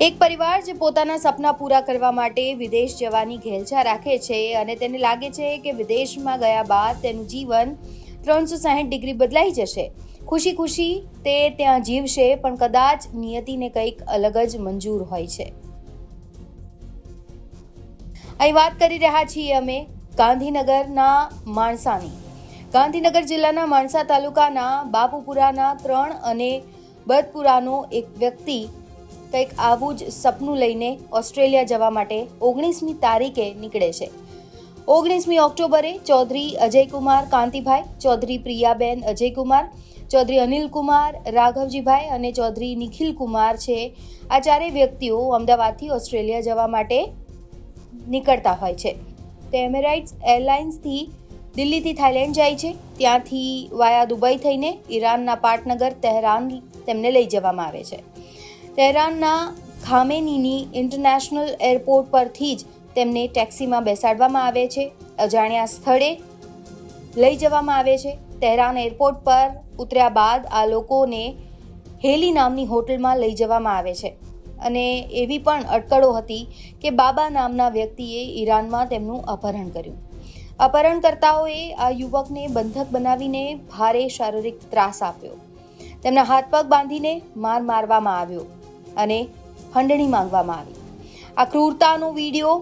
એક પરિવાર જે પોતાના સપના પૂરા કરવા માટે વિદેશ જવાની ઘેલછા રાખે છે અને તેને લાગે છે કે વિદેશમાં ગયા બાદ તેનું જીવન ત્રણસો સાહીઠ ડિગ્રી બદલાઈ જશે. ખુશી ખુશી તે ત્યાં જીવશે, પણ કદાચ નિયતિને કંઈક અલગ જ મંજૂર હોય છે. અહીં વાત કરી રહ્યા છીએ અમે ગાંધીનગરના માણસાની. ગાંધીનગર જિલ્લાના માણસા તાલુકાના બાપુપુરાના ત્રણ અને બદપુરાનો એક વ્યક્તિ કંઈક આવું જ સપનું લઈને ઓસ્ટ્રેલિયા જવા માટે ઓગણીસમી તારીખે નીકળે છે. ઓગણીસમી ઓક્ટોબરે ચૌધરી અજયકુમાર કાંતિભાઈ, ચૌધરી પ્રિયાબેન અજયકુમાર, ચૌધરી અનિલકુમાર રાઘવજીભાઈ અને ચૌધરી નિખિલકુમાર છે. આ ચારેય વ્યક્તિઓ અમદાવાદથી ઓસ્ટ્રેલિયા જવા માટે નીકળતા હોય છે. તે એમેરાઇટ્સ એરલાઇન્સથી દિલ્હીથી થાઇલેન્ડ જાય છે. ત્યાંથી વાયા દુબઈ થઈને ઈરાનના પાટનગર, તહેરાન તેમને લઈ જવામાં આવે છે. તહેરાનના ખામેનીની ઇન્ટરનેશનલ એરપોર્ટ પરથી જ તેમને ટેક્સીમાં બેસાડવામાં આવે છે. અજાણ્યા સ્થળે લઈ જવામાં આવે છે. તહેરાન એરપોર્ટ પર ઉતર્યા બાદ આ લોકોને હેલી નામની હોટલમાં લઈ જવામાં આવે છે. અને એવી પણ અટકળો હતી કે બાબા નામના વ્યક્તિએ ઈરાનમાં તેમનું અપહરણ કર્યું. અપહરણકર્તાઓએ આ યુવકને બંધક બનાવીને ભારે શારીરિક ત્રાસ આપ્યો. તેમના હાથ પગ બાંધીને માર મારવામાં આવ્યો. અને ખંડણી માંગવામાં આવી. આ ક્રૂરતાનો વીડિયો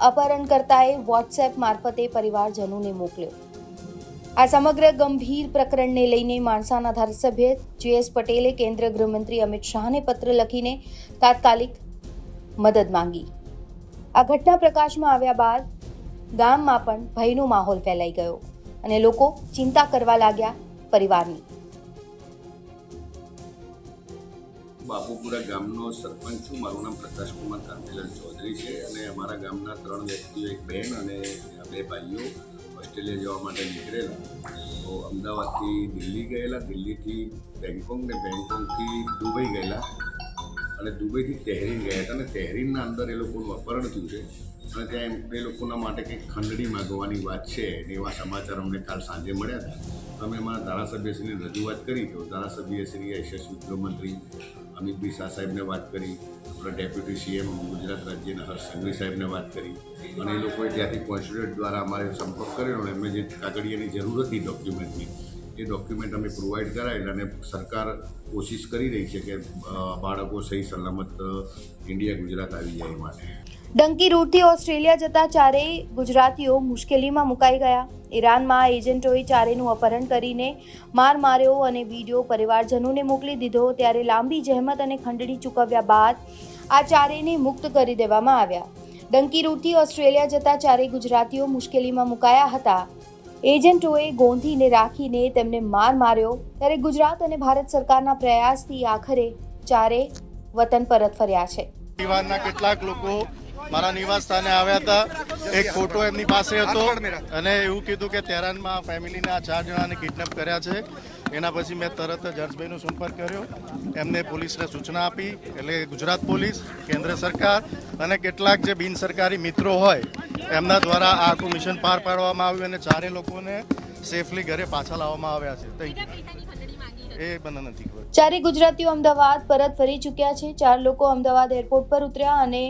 અપહરણકર્તાએ વોટ્સએપ મારફતે પરિવારજનોને મોકલ્યો. આ સમગ્ર ગંભીર પ્રકરણને લઈને માણસાના ધારાસભ્ય જેએસ પટેલે કેન્દ્રીય ગૃહમંત્રી અમિત શાહને પત્ર લખીને તાત્કાલિક મદદ માંગી. આ ઘટના પ્રકાશમાં આવ્યા બાદ ગામમાં પણ ભયનો માહોલ ફેલાઈ ગયો અને લોકો ચિંતા કરવા લાગ્યા પરિવારની. બાપુપુરા ગામનો સરપંચ છું. મારું નામ પ્રકાશકુમાર કાંતિલાલ ચૌધરી છે અને અમારા ગામના ત્રણ વ્યક્તિઓ, એક બહેન અને બે ભાઈઓ ઓસ્ટ્રેલિયા જવા માટે નીકળેલા. તો અમદાવાદથી દિલ્હી ગયેલા, દિલ્હીથી બેંકોક ને બેંકોકથી દુબઈ ગયેલા. અને દુબઈથી તહેરીન ગયા હતા અને તહેરીનના અંદર એ લોકોનું અપહરણ થયું છે. અને ત્યાં એમ, એ લોકોના માટે કંઈક ખંડણી માગવાની વાત છે એવા સમાચાર અમને કાલ સાંજે મળ્યા હતા. અમે અમારા ધારાસભ્યશ્રીને રજૂઆત કરી. તો ધારાસભ્યશ્રી યશસ્વી ગૃહમંત્રી અમિતભાઈ શાહ સાહેબને વાત કરી, આપણા ડેપ્યુટી સીએમ ગુજરાત રાજ્યના હર્ષ સંઘવી સાહેબને વાત કરી. અને એ લોકોએ ત્યાંથી કોન્સ્યુલેટ દ્વારા અમારે સંપર્ક કર્યો અને એમને જે કાગળિયાની જરૂર હતી ડોક્યુમેન્ટની એ ડોક્યુમેન્ટ અમે પ્રોવાઈડ કરાયેલા અને સરકાર કોશિશ કરી રહી છે કે બાળકો સહી સલામત ઇન્ડિયા ગુજરાત આવી જાય માટે. ડંકી રૂટથી ઓસ્ટ્રેલિયા જતા ચારેય ગુજરાતીઓ મુશ્કેલીમાં મુકાઈ ગયા. ઈરાનમાં એજન્ટોએ ચારેયનું અપહરણ કરીને માર માર્યો અને વીડિયો પરિવારજનોને મોકલી દીધો. ત્યારે લાંબી જહેમત અને ખંડણી ચૂકવ્યા બાદ આ ચારેયને મુક્ત કરી દેવામાં આવ્યા. ડંકી રૂટથી ઓસ્ટ્રેલિયા જતા ચારેય ગુજરાતીઓ મુશ્કેલીમાં મુકાયા હતા. એજન્ટોએ ગોંધીને રાખીને તેમને માર માર્યો. ત્યારે ગુજરાત અને ભારત સરકારના પ્રયાસથી આખરે ચારે વતન પરત ફર્યા છે. પરિવારના કેટલાક લોકો મારા નિવાસ સ્થાને આવ્યા હતા. એક ફોટો એમની પાસે હતો અને એવું કીધું કે તેરાનમાં ફેમિલીના ચાર જણાને કિડનેપ કર્યા છે. એના પછી મેં તરત જ હર્ષભાઈનો સંપર્ક કર્યો. એમને પોલીસને સૂચના આપી, એટલે ગુજરાત પોલીસ, કેન્દ્ર સરકાર અને કેટલાક જે બિન સરકારી મિત્રો હોય એમના દ્વારા આખું મિશન પાર પાડવામાં આવ્યું અને ચારે લોકોને સેફલી ઘરે પાછા લાવવામાં આવ્યા છે. ચારે ગુજરાતીઓ અમદાવાદ પરત ફરી ચૂક્યા છે. ચાર લોકો અમદાવાદ એરપોર્ટ પર ઉતર્યા અને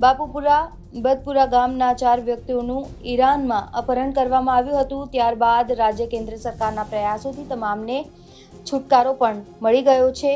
બાપુપુરા, બદપુરા ગામના ચાર વ્યક્તિઓનું ઈરાનમાં અપહરણ કરવામાં આવ્યું હતું. ત્યારબાદ રાજ્ય કેન્દ્ર સરકારના પ્રયાસોથી તમામને છુટકારો પણ મળી ગયો છે.